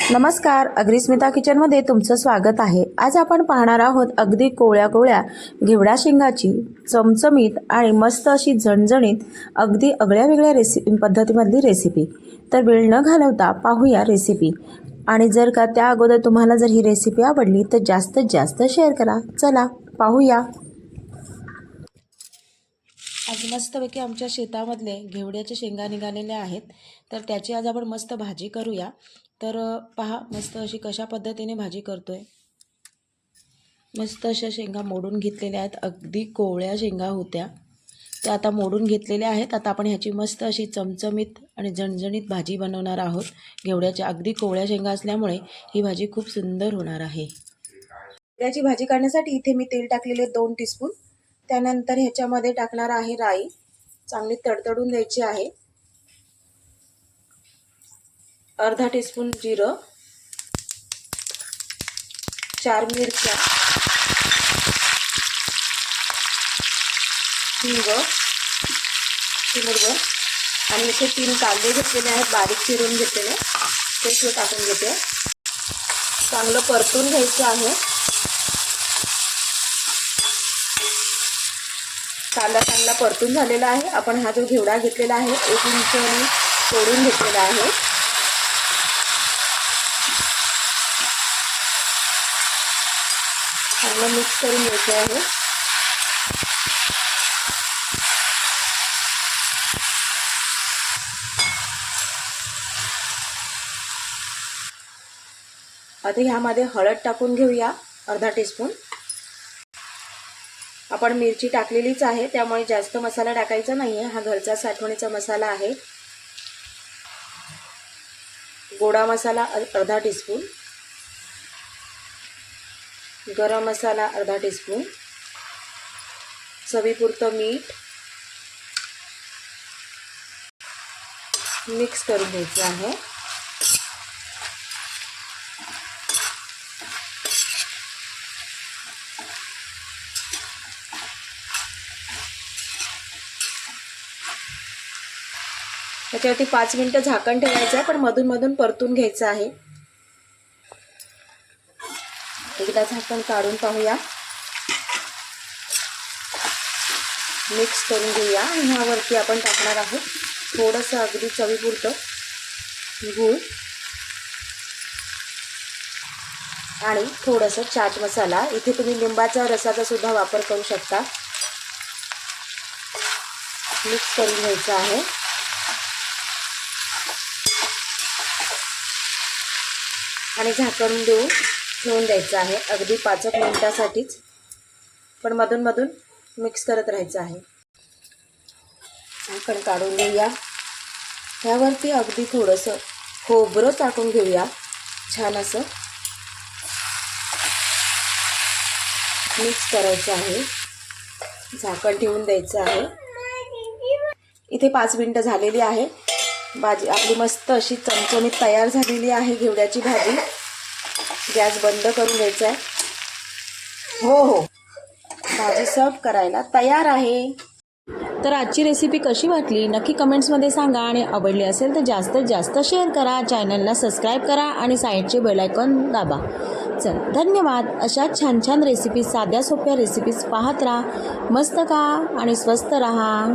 नमस्कार अग्रिस्मिता किचनमध्ये तुमचं स्वागत आहे. आज आपण पाहणार आहोत अगदी कोळ्या कोळ्या घेवडा शेंगाची चमचमीत आणि मस्त अशी झणझणीत अगदी आगळ्या वेगळ्या रेसि पद्धतीमधली रेसिपी तर वेळ न घालवता पाहूया रेसिपी आणि जर का त्या अगोदर तुम्हाला जर ही रेसिपी आवडली तर जास्तीत जास्त शेअर करा. चला पाहूया. आज मस्तपैकी आमच्या शेतामधले घेवड्याचे शेंगा निघालेले आहेत. तर त्याची आज आपण मस्त भाजी करूया. तर पहा मस्त अशी कशा पद्धतीने भाजी करतोय. मस्त अशा शेंगा मोडून घेतलेल्या आहेत. अगदी कोवळ्या शेंगा होत्या. त्या आता मोडून घेतलेल्या आहेत. आता आपण ह्याची मस्त अशी चमचमीत आणि झणझणीत भाजी बनवणार आहोत. घेवड्याच्या अगदी कोवळ्या शेंगा असल्यामुळे ही भाजी खूप सुंदर होणार आहे. घेवड्याची भाजी करण्यासाठी इथे मी तेल टाकलेले दोन टीस्पून त्यानंतर ह्याच्यामध्ये टाकणार आहे राई. चांगली तडतडून द्यायची आहे. अर्धा टीस्पून जिरं. चार मिरच्या. हिंग चिमुरभर आणि इथे तीन कांदे घेतलेले आहेत बारीक चिरून घेतलेले. ते टाकून घेते. चांगलं परतून घ्यायचं आहे. कांदा चांगला परतून झालेला आहे. आपण हा जो घेवडा घेतलेला आहे एक इंच तोडून घेतलेला आहे. चांगलं मिक्स करून घ्यायचं आहे. आता ह्यामध्ये हळद टाकून घेऊया अर्धा टीस्पून आपण मिरची टाकलेलीच आहे त्यामुळे जास्त मसाला टाकायचा नाही आहे हा घरचा साठवणीचा मसाला आहे. गोडा मसाला अ- अर्धा टीस्पून. गरम मसाला अर्धा टीस्पून. चवीपुरतं मीठ. मिक्स करून घ्यायचं आहे. त्याच्यावरती पाच मिनटं झाकण ठेवायचं आहे पण मधून मधून परतून घ्यायचं आहे. एकदा झाकण काढून पाहूया. मिक्स करून घेऊया आणि ह्यावरती आपण टाकणार आहोत थोडंसं अगदी चवीपुरतं गूळ आणि थोडंसं चाट मसाला. इथे तुम्ही लिंबाच्या रसाचा सुद्धा वापर करू शकता. मिक्स करून घ्यायचं आहे. आणि झाकण देऊन ठेवून द्यायचं आहे. अगदी पाच एक मिनटासाठीच. पण मधून मधून मिक्स करत राहायचं आहे. झाकण काढून घेऊया. ह्यावरती अगदी थोडंसं खोबरं टाकून घेऊया. छान असं. मिक्स करायचं आहे. झाकण ठेवून द्यायचं आहे. इथे पाच मिनटं झालेली आहे. भाजी आपली मस्त अशी चमचमीत तयार झालेली आहे घेवड्याची भाजी. गॅस बंद करून घ्यायचा आहे हो हो. भाजी सर्व करायला तयार आहे. तर आजची रेसिपी कशी वाटली? नक्की कमेंट्समध्ये सांगा आणि आवडली असेल तर जास्तीत जास्त शेअर करा. चॅनलला सबस्क्राईब करा आणि साईडचे बेलायकॉन दाबा. चल धन्यवाद. अशा छान छान रेसिपीज साध्या सोप्या रेसिपीज पाहत राहा. मस्त खा आणि स्वस्त रहा.